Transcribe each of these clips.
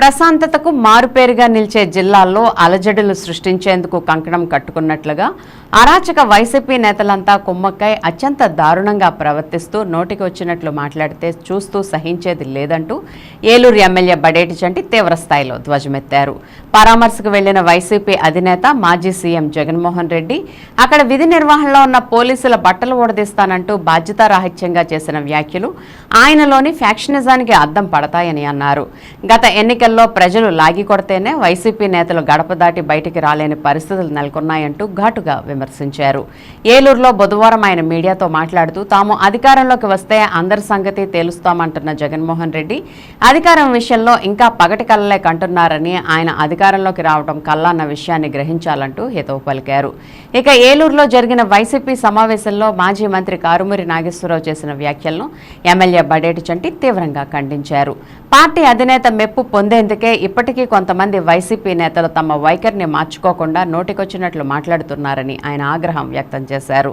ప్రశాంతతకు మారుపేరుగా నిలిచే జిల్లాల్లో అలజడులు సృష్టించేందుకు కంకణం కట్టుకున్నట్లుగా అరాచక వైసీపీ నేతలంతా కుమ్మక్కై అత్యంత దారుణంగా ప్రవర్తిస్తూ నోటికి వచ్చినట్లు మాట్లాడితే చూస్తూ సహించేది లేదంటూ ఏలూరు ఎమ్మెల్యే బడేటి చంటి తీవ్రస్థాయిలో ధ్వజమెత్తారు. పరామర్శకు వెళ్ళిన వైసీపీ అధినేత మాజీ సీఎం జగన్మోహన్ రెడ్డి అక్కడ విధి నిర్వహణలో ఉన్న పోలీసుల బట్టలు ఊడదీస్తానంటూ బాధ్యతారాహిత్యంగా చేసిన వ్యాఖ్యలు ఆయనలోని ఫ్యాక్షనిజానికి అద్దం పడతాయని అన్నారు. గత ఎన్నికల ఎన్నికల్లో ప్రజలు లాగి కొడితేనే వైసీపీ నేతలు గడప దాటి బయటికి రాలేని పరిస్థితులు నెలకొన్నాయంటూ ఘాటుగా విమర్శించారు. ఏలూరులో బుధవారం ఆయన మీడియాతో మాట్లాడుతూ తాము అధికారంలోకి వస్తే అందరి సంగతి తేలుస్తామంటున్న జగన్మోహన్ రెడ్డి. అధికారం విషయంలో ఇంకా పగటి కళ్ళలే కంటున్నారని ఆయన అధికారంలోకి రావడం కల్లాన్న విషయాన్ని గ్రహించాలంటూ హితవు పలికారు. ఇక ఏలూరులో జరిగిన వైసీపీ సమావేశంలో మాజీ మంత్రి కారుమూరి నాగేశ్వరరావు చేసిన వ్యాఖ్యలను ఎమ్మెల్యే బడేటి చంటి తీవ్రంగా ఖండించారు. పార్టీ అధినేత మెప్పు పొందే పొందేందుకే ఇప్పటికీ కొంతమంది వైసీపీ నేతలు తమ వైఖరిని మార్చుకోకుండా నోటికొచ్చినట్లు మాట్లాడుతున్నారని ఆయన ఆగ్రహం వ్యక్తం చేశారు.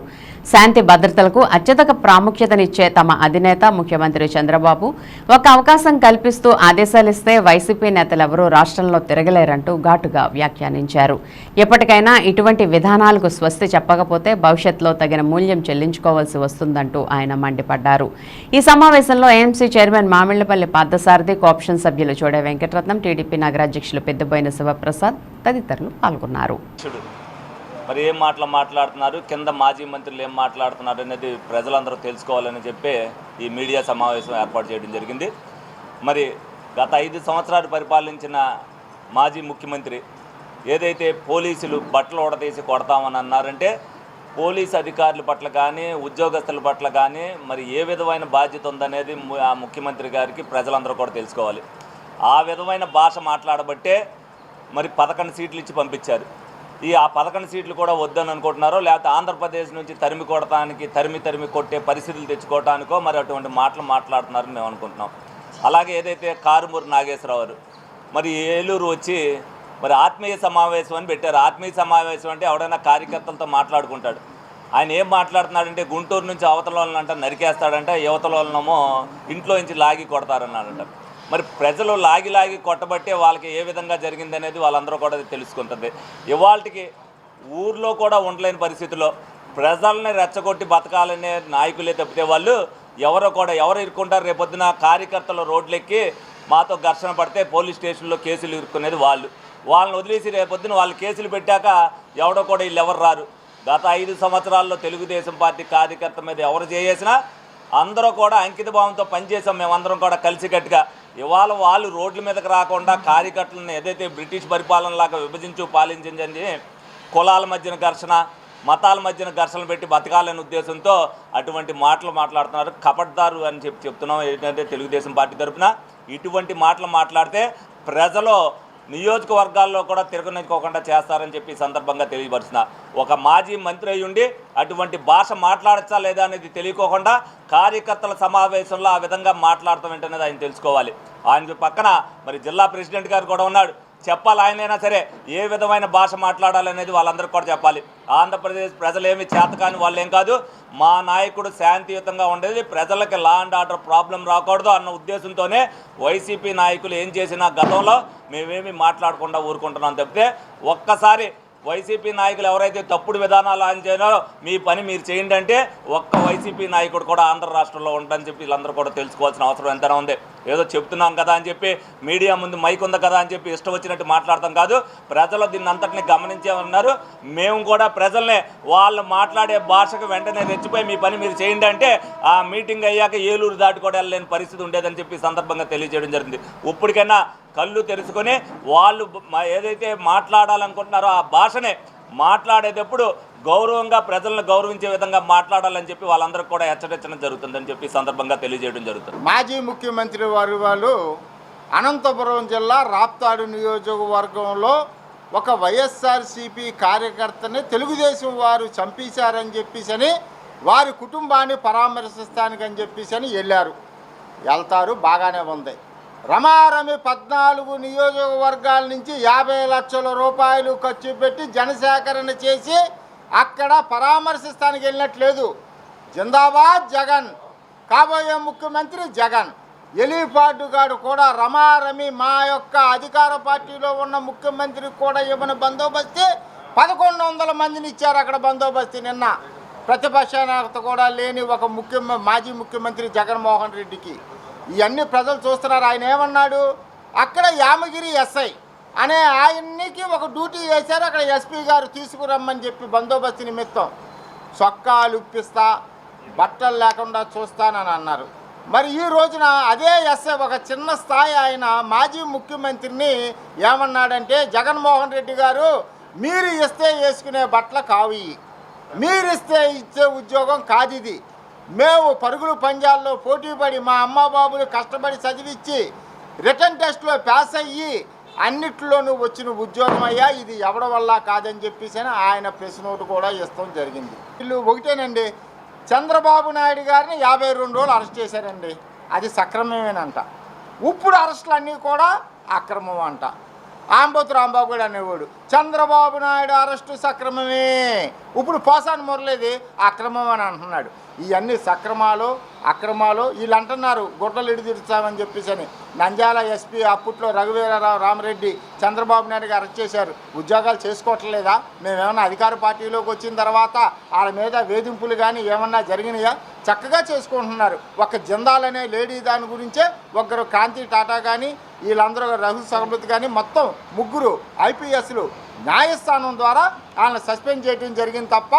శాంతి భద్రతలకు అత్యధిక ప్రాముఖ్యతనిచ్చే తమ అధినేత ముఖ్యమంత్రి చంద్రబాబు ఒక అవకాశం కల్పిస్తూ ఆదేశాలిస్తే వైసీపీ నేతలెవరూ రాష్ట్రంలో తిరగలేరంటూ ఘాటుగా వ్యాఖ్యానించారు. ఎప్పటికైనా ఇటువంటి విధానాలకు స్వస్తి చెప్పకపోతే భవిష్యత్తులో తగిన మూల్యం చెల్లించుకోవాల్సి వస్తుందంటూ ఆయన మండిపడ్డారు. ఈ సమావేశంలో AMC chairman Mamillapalli Parthasarathy co-option సభ్యులు చోడే వెంకటరత్నం టీడీపీ నగరాధ్యక్షులు పెద్దబోయిన శివప్రసాద్ తదితరులు పాల్గొన్నారు. మరి ఏం మాటలు మాట్లాడుతున్నారు? కింద మాజీ మంత్రులు ఏం మాట్లాడుతున్నారు అనేది ప్రజలందరూ తెలుసుకోవాలని చెప్పి ఈ మీడియా సమావేశం ఏర్పాటు చేయడం జరిగింది. మరి గత ఐదు సంవత్సరాలు పరిపాలించిన మాజీ ముఖ్యమంత్రి ఏదైతే పోలీసులు బట్టలు ఉడతీసి కొడతామని అన్నారంటే పోలీస్ అధికారుల పట్ల కానీ ఉద్యోగస్తుల పట్ల కానీ మరి ఏ విధమైన బాధ్యత ఉందనేది ఆ ముఖ్యమంత్రి గారికి ప్రజలందరూ కూడా తెలుసుకోవాలి. ఆ విధమైన భాష మాట్లాడబట్టే మరి పదకొండు సీట్లు ఇచ్చి పంపించారు. ఈ ఆ పదకొండు సీట్లు కూడా వద్దని అనుకుంటున్నారో లేకపోతే ఆంధ్రప్రదేశ్ నుంచి తరిమి కొడటానికి తరిమి తరిమి కొట్టే పరిస్థితులు తెచ్చుకోవటానికో మరి అటువంటి మాటలు మాట్లాడుతున్నారని మేము అనుకుంటున్నాం. అలాగే ఏదైతే కారుమూరు నాగేశ్వరరావు గారు మరి ఏలూరు వచ్చి మరి ఆత్మీయ సమావేశం అని పెట్టారు. ఆత్మీయ సమావేశం అంటే ఎవడైనా కార్యకర్తలతో మాట్లాడుకుంటాడు. ఆయన ఏం మాట్లాడుతున్నాడంటే గుంటూరు నుంచి అవతల వాళ్ళని అంట నరికేస్తాడంట యువతల వాళ్ళనేమో ఇంట్లో నుంచి లాగి కొడతారన్నాడంట. మరి ప్రజలు లాగి లాగి కొట్టబట్టే వాళ్ళకి ఏ విధంగా జరిగిందనేది వాళ్ళందరూ కూడా తెలుసుకుంటుంది. ఇవాళకి ఊర్లో కూడా ఉండలేని పరిస్థితిలో ప్రజల్ని రెచ్చగొట్టి బతకాలనే నాయకులే తప్పితే వాళ్ళు ఎవరో కూడా ఎవరు ఇరుక్కుంటారు? రేపొద్దున కార్యకర్తలు రోడ్లెక్కి మాతో ఘర్షణ పడితే పోలీస్ స్టేషన్లో కేసులు ఇరుక్కునేది వాళ్ళు. వాళ్ళని వదిలేసి రేపొద్దున వాళ్ళు కేసులు పెట్టాక ఎవడో కూడా వీళ్ళు ఎవరు రారు. గత ఐదు సంవత్సరాల్లో తెలుగుదేశం పార్టీ కార్యకర్త మీద ఎవరు చేసినా అందరూ కూడా అంకిత భావంతో పనిచేసాం మేమందరం కూడా కలిసికట్టుగా ఇవాళ వాళ్ళు రోడ్ల మీదకి రాకుండా కార్యకర్తలను ఏదైతే బ్రిటిష్ పరిపాలనలాగా విభజించు పాలించిందని కులాల మధ్యన ఘర్షణ మతాల మధ్యన ఘర్షణలు పెట్టి బతకాలనే ఉద్దేశంతో అటువంటి మాటలు మాట్లాడుతున్నారు. కపట్దారు అని చెప్పి చెప్తున్నాం. ఏంటంటే తెలుగుదేశం పార్టీ తరఫున ఇటువంటి మాటలు మాట్లాడితే ప్రజలు నియోజకవర్గాల్లో కూడా తిరగనిచ్చుకోకుండా చేస్తారని చెప్పి సందర్భంగా తెలియపరుచిన ఒక మాజీ మంత్రి అయి ఉండి అటువంటి భాష మాట్లాడచ్చా లేదా అనేది తెలియకోకుండా కార్యకర్తల సమావేశంలో ఆ విధంగా మాట్లాడతాం ఏంటనేది ఆయన తెలుసుకోవాలి. ఆయన పక్కన మరి జిల్లా ప్రెసిడెంట్ గారు కూడా ఉన్నాడు. చెప్పాలి ఆయనైనా సరే ఏ విధమైన భాష మాట్లాడాలనేది వాళ్ళందరికీ కూడా చెప్పాలి. ఆంధ్రప్రదేశ్ ప్రజలేమి చేతకాని వాళ్ళు ఏం కాదు మా నాయకుడు శాంతియుతంగా ఉండేది ప్రజలకి లా అండ్ ఆర్డర్ ప్రాబ్లం రాకూడదు అన్న ఉద్దేశంతోనే వైసీపీ నాయకులు ఏం చేసినా గతంలో మేమేమి మాట్లాడకుండా ఊరుకుంటున్నాం తప్పితే ఒక్కసారి వైసీపీ నాయకులు ఎవరైతే తప్పుడు విధానాలు ఆంచారో మీ పని మీరు చేయండి అంటే ఒక్క వైసీపీ నాయకుడు కూడా ఆంధ్ర రాష్ట్రంలో ఉంటారని చెప్పి వీళ్ళందరూ కూడా తెలుసుకోవాల్సిన అవసరం ఎంతైనా ఉంది. ఏదో చెప్తున్నాం కదా అని చెప్పి మీడియా ముందు మైక్ ఉంది కదా అని చెప్పి ఇష్టం వచ్చినట్టు మాట్లాడతాం కాదు. ప్రజలు దీన్ని అంతటిని గమనించే ఉన్నారు. మేము కూడా ప్రజల్ని వాళ్ళు మాట్లాడే భాషకు వెంటనే రెచ్చిపోయి మీ పని మీరు చేయండి అంటే ఆ మీటింగ్ అయ్యాక ఏలూరు దాటి కూడా వెళ్ళలేని పరిస్థితి ఉండేదని చెప్పి సందర్భంగా తెలియజేయడం జరిగింది. ఇప్పటికైనా కళ్ళు తెరుచుకొని వాళ్ళు ఏదైతే మాట్లాడాలనుకుంటున్నారో ఆ భాషనే మాట్లాడేటప్పుడు గౌరవంగా ప్రజలను గౌరవించే విధంగా మాట్లాడాలని చెప్పి వాళ్ళందరూ కూడా హెచ్చరించడం జరుగుతుందని చెప్పి సందర్భంగా తెలియజేయడం జరుగుతుంది. మాజీ ముఖ్యమంత్రి వారి వాళ్ళు అనంతపురం జిల్లా రాప్తాడు నియోజకవర్గంలో ఒక వైఎస్ఆర్సిపి కార్యకర్తని తెలుగుదేశం వారు చంపేశారని చెప్పేసి వారి కుటుంబాన్ని పరామర్శిస్తానికని చెప్పేసి అని వెళ్ళారు. వెళ్తారు బాగానే ఉంది. రమారమి పద్నాలుగు నియోజకవర్గాల నుంచి యాభై లక్షల రూపాయలు ఖర్చు పెట్టి జనసేకరణ చేసి అక్కడ పరామర్శిస్తానికి వెళ్ళినట్లేదు. జిందాబాద్ జగన్ కాబోయే ముఖ్యమంత్రి జగన్. ఎలీపార్డు గారు కూడా రమారమి మా యొక్క అధికార పార్టీలో ఉన్న ముఖ్యమంత్రికి కూడా ఇవ్వని బందోబస్తు? పదకొండు వందల మందిని ఇచ్చారు అక్కడ బందోబస్తు నిన్న. ప్రతిపక్ష నేత కూడా లేని ఒక ముఖ్య మాజీ ముఖ్యమంత్రి జగన్మోహన్ రెడ్డికి. ఇవన్నీ ప్రజలు చూస్తున్నారు. ఆయన ఏమన్నాడు? అక్కడ యామగిరి ఎస్ఐ అనే ఆయన్నికి ఒక డ్యూటీ వేశారు. అక్కడ ఎస్పీ గారు తీసుకురమ్మని చెప్పి బందోబస్తు నిమిత్తం చొక్కాలు ఇప్పిస్తా బట్టలు లేకుండా చూస్తానని అన్నారు. మరి ఈ రోజున అదే ఎస్ఐ ఒక చిన్న స్థాయి ఆయన మాజీ ముఖ్యమంత్రిని ఏమన్నాడంటే జగన్మోహన్ రెడ్డి గారు మీరు ఇస్తే వేసుకునే బట్టలు కావు ఇవి. మీరు ఇస్తే ఇచ్చే ఉద్యోగం కాదు ఇది. మేము పరుగులు పంజాల్లో పోటీ పడి మా అమ్మ బాబులు కష్టపడి చదివించి రిటర్న్ టెస్ట్లో పాస్ అయ్యి అన్నిట్లోనూ వచ్చిన ఉద్యోగం అయ్యా ఇది ఎవడి వల్ల కాదని చెప్పేసి అని ఆయన ప్రెస్ నోటు కూడా ఇస్తాం జరిగింది. వీళ్ళు ఒకటేనండి చంద్రబాబు నాయుడు గారిని యాభై రెండు రోజులు అరెస్ట్ చేశారండి. అది సక్రమమేనంట. ఇప్పుడు అరెస్టులు అన్నీ కూడా అక్రమం అంట. ఆంబోతు రాంబాబు కూడా అనేవాడు చంద్రబాబు నాయుడు అరెస్టు సక్రమమే ఇప్పుడు పోసాని మురళిది అక్రమం అని అంటున్నాడు. ఇవన్నీ సక్రమాలు అక్రమాలు వీళ్ళు అంటున్నారు గుడ్డలు ఇడిదిరుస్తామని చెప్పేసి అని. నంద్యాల ఎస్పీ అప్పట్లో రఘువీరారావు రామరెడ్డి చంద్రబాబు నాయుడు గారు అరెస్ట్ చేశారు. ఉద్యోగాలు చేసుకోవట్లేదా? మేమేమన్నా అధికార పార్టీలోకి వచ్చిన తర్వాత వాళ్ళ మీద వేధింపులు కానీ ఏమన్నా జరిగినాయా? చక్కగా చేసుకుంటున్నారు. ఒక జిందాల్ అనే లేడీ దాని గురించే ఒకరు కాంతి టాటా కానీ వీళ్ళందరూ రఘు సహమృతి కానీ మొత్తం ముగ్గురు ఐపీఎస్లు న్యాయస్థానం ద్వారా వాళ్ళని సస్పెండ్ చేయడం జరిగింది తప్ప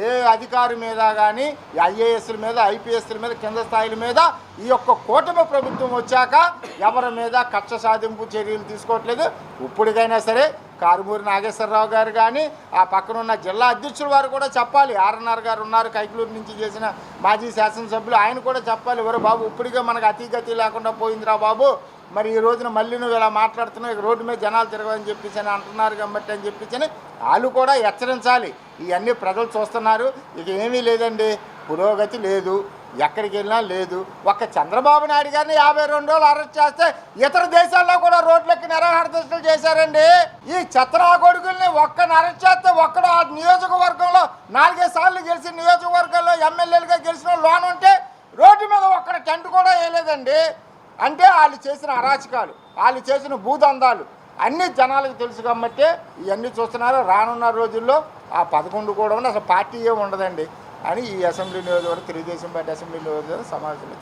ఏ అధికారి మీద కానీ ఐఏఎస్ల మీద ఐపీఎస్ల మీద కింద స్థాయిల మీద ఈ యొక్క కూటమి ప్రభుత్వం వచ్చాక ఎవరి మీద కక్ష సాధింపు చర్యలు తీసుకోవట్లేదు. ఇప్పటికైనా సరే కారుమూరి నాగేశ్వరరావు గారు కానీ ఆ పక్కన ఉన్న జిల్లా అధ్యక్షుల వారు కూడా చెప్పాలి. ఆర్ఎన్ఆర్ గారు ఉన్నారు కైకలూరు నుంచి చేసిన మాజీ శాసనసభ్యులు ఆయన కూడా చెప్పాలి ఎవరు బాబు ఇప్పటికే మనకు అతిగతి లేకుండా పోయిందిరా బాబు. మరి ఈ రోజున మళ్ళీ నువ్వు ఇలా మాట్లాడుతున్నావు ఇక రోడ్డు మీద జనాలు తిరగని చెప్పేసి అని అంటున్నారు కాబట్టి అని చెప్పేసి అని వాళ్ళు కూడా హెచ్చరించాలి. ఇవన్నీ ప్రజలు చూస్తున్నారు. ఇక ఏమీ లేదండి. పురోగతి లేదు. ఎక్కడికి వెళ్ళినా లేదు. ఒక్క చంద్రబాబు నాయుడు గారిని యాభై రెండు రోజులు అరెస్ట్ చేస్తే ఇతర దేశాల్లో కూడా రోడ్లెక్కి నిరాహార దీక్షలు చేశారండి. ఈ చత్రా కొడుకుల్ని ఒక్కని అరెస్ట్ చేస్తే ఒక్కడు ఆ నియోజకవర్గంలో నాలుగైదు సార్లు గెలిచి నియోజకవర్గంలో ఎమ్మెల్యేలుగా గెలిచిన లోన్ ఉంటే రోడ్డు మీద ఒక్కడ టెంట్ కూడా వేయలేదండి. అంటే వాళ్ళు చేసిన అరాచకాలు వాళ్ళు చేసిన భూదందాలు అన్ని జనాలకు తెలుసు కాబట్టి ఇవన్నీ చూస్తున్నారు. రానున్న రోజుల్లో ఆ పదకొండు కూడా ఉంది అసలు పార్టీ ఏమి ఉండదండి. అని ఈ అసెంబ్లీ నియోజకవర్గం తెలుగుదేశం పార్టీ అసెంబ్లీ నియోజకవర్గం సమావేశంలో